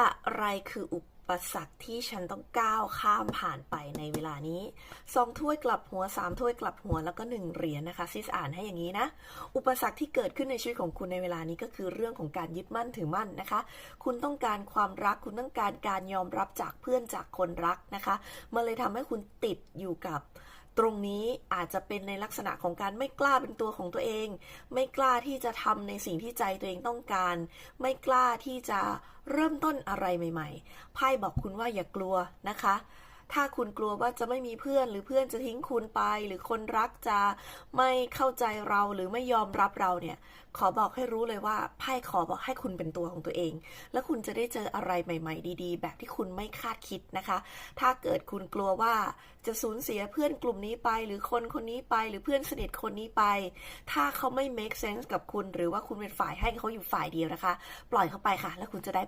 อะไรคืออุปสรรคที่ฉันต้องก้าวข้ามผ่านไปในเวลานี้สองถ้วยกลับหัวสามถ้วยกลับหัวแล้วก็หนึ่งเหรียญนะคะซิสอ่านให้อย่างนี้นะ อุปสรรคที่เกิดขึ้นในชีวิตของคุณในเวลานี้ก็คือเรื่องของการยึดมั่นถือมั่นนะคะ คุณต้องการความรักคุณต้องการการยอมรับจากเพื่อนจากคนรักนะคะ มันเลยทำให้คุณติดอยู่กับ ตรงนี้อาจจะเป็นในลักษณะของการไม่กล้าเป็นตัวของตัวเอง ไม่กล้าที่จะทำในสิ่งที่ใจตัวเองต้องการ ไม่กล้าที่จะเริ่มต้นอะไรใหม่ ๆ ไพ่บอกคุณว่าอย่ากลัวนะคะ ถ้าคุณกลัวว่าจะไม่มีเพื่อน หรือเพื่อนจะทิ้งคุณไป หรือคนรักจะไม่เข้าใจเราหรือไม่ยอมรับเราเนี่ย ขอบอกให้รู้เลยว่าไพ่ขอบอกให้คุณเป็นตัวของตัวเอง แล้วคุณจะได้เจออะไรใหม่ ๆ ดีๆ แบบที่คุณไม่คาดคิดนะคะ ถ้าเกิดคุณกลัวว่าจะสูญเสียเพื่อนกลุ่มนี้ไป หรือคนคนนี้ไป หรือเพื่อนสนิทคนนี้ไป ถ้าเขาไม่ make sense กับคุณ หรือว่าคุณเป็นฝ่ายให้เขาอยู่ฝ่ายเดียวนะคะ ปล่อยเขาไปค่ะ แล้วคุณจะได้